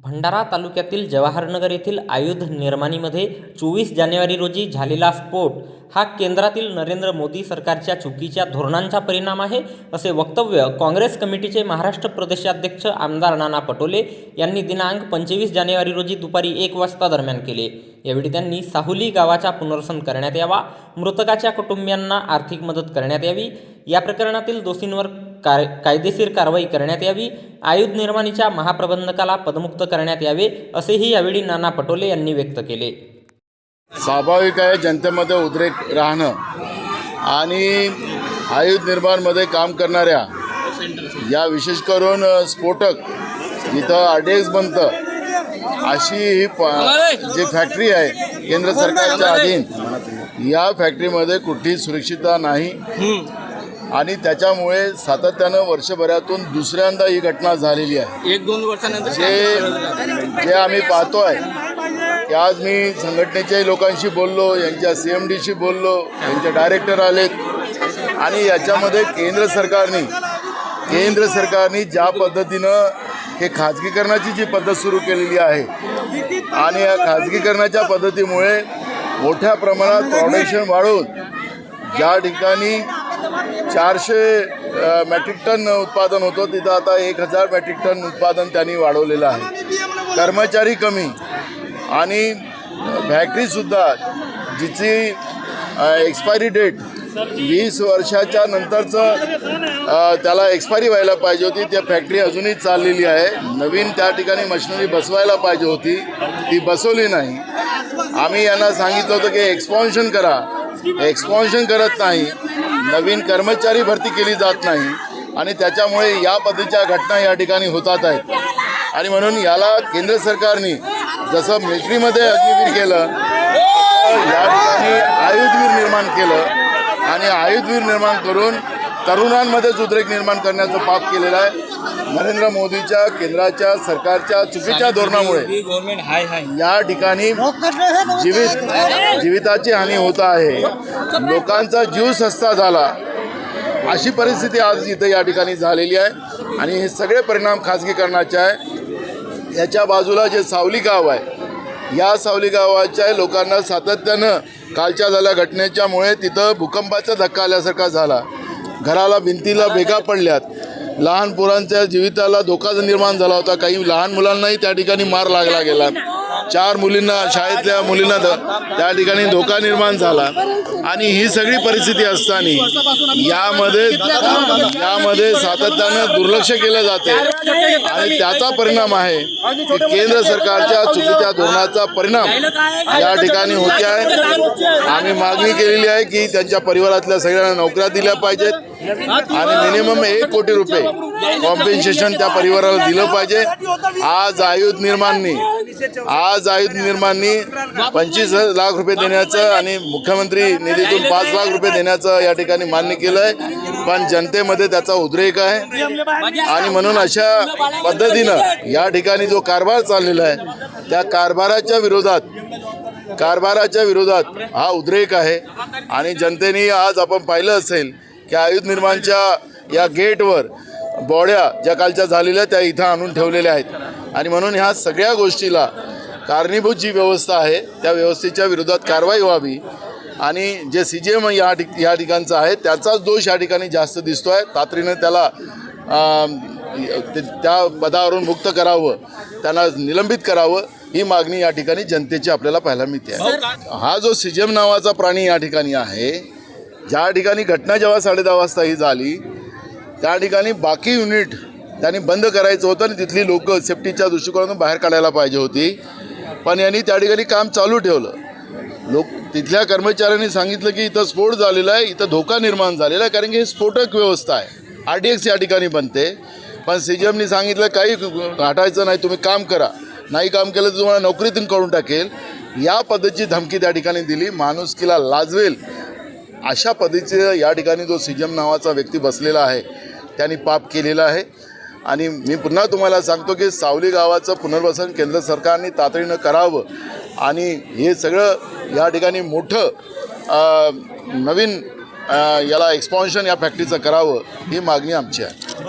भंडारा तालुक्यातील जवाहरनगर येथील आयुध निर्माणीमध्ये चोवीस जानेवारी रोजी झालेला स्फोट हा केंद्रातील नरेंद्र मोदी सरकारच्या चुकीच्या धोरणांचा परिणाम आहे असे वक्तव्य काँग्रेस कमिटीचे महाराष्ट्र प्रदेशाध्यक्ष आमदार नाना पटोले यांनी दिनांक पंचवीस जानेवारी रोजी दुपारी एक वाजता दरम्यान केले. यावेळी त्यांनी साहुली गावाचा पुनर्वसन करण्यात यावा मृतकाच्या कुटुंबियांना आर्थिक मदत करण्यात यावी या प्रकरणातील दोषींवर काय कायदेशीर कारवाई करण्यात यावी आयुध निर्माणीच्या महाप्रबंधकाला पदमुक्त करण्यात यावे असेही यावेळी नाना पटोले यांनी व्यक्त केले. स्वाभाविक आहे जनतेमध्ये उद्रेक राहणं आणि आयुध निर्माणमध्ये काम करणाऱ्या या विशेष करून स्फोटक जिथं आर बनतं अशी ही जी फॅक्टरी आहे केंद्र सरकारच्या अधीन या फॅक्टरीमध्ये कुठलीही सुरक्षितता नाही. आणि त्याच्यामुळे सातत्यानं वर्षभरातून दुसऱ्यांदा ही घटना झालेली आहे. एक दोन वर्षानंतर जे जे आम्ही पाहतोय की आज मी संघटनेच्याही लोकांशी बोललो यांच्या सी एम डीशी बोललो यांचे डायरेक्टर आलेत. आणि याच्यामध्ये केंद्र सरकारने केंद्र सरकारने ज्या पद्धतीनं हे खाजगीकरणाची जी पद्धत सुरू केलेली आहे आणि या खाजगीकरणाच्या पद्धतीमुळे मोठ्या प्रमाणात प्रोडक्शन वाढवून ज्या ठिकाणी चारशे मॅट्रिक मेट्रिक टन उत्पादन होतं. तिथं आता एक हजार मेट्रिक टन उत्पादन त्यांनी वाढवलेलं आहे. कर्मचारी कमी. आणि फॅक्टरीसुद्धा जिची एक्सपायरी डेट वीस वर्षाच्या नंतरचं त्याला एक्सपायरी व्हायला पाहिजे होती. त्या फॅक्टरी अजूनही चाललेली आहे. नवीन त्या ठिकाणी मशिनरी बसवायला पाहिजे होती. ती बसवली नाही. आम्ही यांना सांगितलं होतं की एक्सपॉन्शन करा. एक्सपॉन्शन करत नाही. नवीन कर्मचारी भरती केली जात नाही आणि त्याच्यामुळे या पद्धतीच्या घटना या ठिकाणी होतात आहेत. आणि म्हणून याला केंद्र सरकारने जसं मिलिटरीमध्ये अग्निवीर केलं या ठिकाणी आयुधवीर निर्माण केलं आणि आयुधवीर निर्माण करून तरुणांमध्येच उद्रेक निर्माण करण्याचं पाप केलेलं आहे. नरेंद्र मोदीच्या केंद्राच्या सरकारच्या चुकीच्या धोरणामुळे गव्हर्नमेंट हाय हाय. या ठिकाणी जीवित जीविताची हानी होत आहे. लोकांचा जीव सस्ता झाला. अशी परिस्थिती आज इथं या ठिकाणी झालेली आहे. आणि हे सगळे परिणाम खाजगीकरणाचे आहे. याच्या बाजूला जे सावली गाव आहे या सावली गावाच्या लोकांना सातत्यानं कालच्या झाल्या घटनेच्यामुळे तिथं भूकंपाचा धक्का आल्यासारखा झाला. घराला भिंतीला भेगा पडल्यात. लहान पोरांच्या जीविताला धोका निर्माण झाला होता. काही लहान मुलांनाही त्या ठिकाणी मार लागला गेला. चार मुलींना शाळेतल्या मुलींना त्या ठिकाणी धोका निर्माण झाला. आणि ही सगळी परिस्थिती असताना यामध्ये यामध्ये सातत्यानं दुर्लक्ष केलं जाते. आणि त्याचा परिणाम आहे की केंद्र सरकारच्या चुकीच्या धोरणाचा परिणाम या ठिकाणी होते आहे. आम्ही मागणी केलेली आहे की त्यांच्या परिवारातल्या सगळ्यांना नोकऱ्या दिल्या पाहिजेत. आणि मिनिमम एक कोटी रुपये कॉम्पेन्सेशन त्या परिवाराला दिलं पाहिजे. आज आयुध निर्माणनी आज आयुध निर्माणनी पंचवीस लाख रुपये देण्याचं आणि मुख्यमंत्री निधीतून पाच लाख रुपये देण्याचं या ठिकाणी मान्य केलं आहे पण जनतेमध्ये त्याचा उद्रेक आहे. आणि म्हणून अशा पद्धतीनं या ठिकाणी जो कारभार चाललेला आहे त्या कारभाराच्या विरोधात कारभाराच्या विरोधात हा उद्रेक आहे. आणि जनतेने आज आपण पाहिलं असेल की आयुध निर्माणच्या या गेटवर बॉड्या ज्या कालच्या झालेल्या त्या इथं आणून ठेवलेल्या आहेत. आणि म्हणून ह्या सगळ्या गोष्टीला कारणीभूत जी व्यवस्था आहे त्या व्यवस्थेच्या विरोधात कारवाई व्हावी. आणि जे सी जी एम या ठिक या ठिकाणचा आहे त्याचाच दोष या ठिकाणी जास्त दिसतो आहे तातडीनं त्याला त्या पदावरून मुक्त करावं त्यांना निलंबित करावं ही मागणी या ठिकाणी जनतेची आपल्याला पाहायला मिळते. आहे हा जो सिजम नावाचा प्राणी या ठिकाणी आहे ज्या ठिकाणी घटना जेव्हा साडे दहा वाजता ही झाली त्या ठिकाणी बाकी युनिट त्याने बंद करायचं होतं आणि तिथली लोक सेफ्टीच्या दृष्टिकोनातून बाहेर काढायला पाहिजे होती. पण यांनी त्या ठिकाणी काम चालू ठेवलं. लोक तिथल्या कर्मचाऱ्यांनी सांगितलं की इथं स्फोट झालेला आहे इथं धोका निर्माण झालेला आहे कारण की ही स्फोटक व्यवस्था आहे. आर डी एक्स या ठिकाणी बनते. पण सी जी एमनी सांगितलं काही हटायचं नाही तुम्ही काम करा. नाही काम केलं तर तुम्हाला नोकरीतून करून टाकेल. या पद्धतीची धमकी त्या ठिकाणी दिली. माणुसकीला लाजवेल. अशा पद्धतीचं या ठिकाणी जो सी जी एम नावाचा व्यक्ती बसलेला आहे त्यांनी पाप केलेला आहे. आणि मी पुन्हा तुम्हाला सांगतो की सावली गावाचं पुनर्वसन केंद्र सरकारने तातडीनं करावं. आणि हे सगळं या ठिकाणी मोठं नवीन याला एक्सपॉन्शन या फॅक्टरीचं करावं ही मागणी आमची आहे.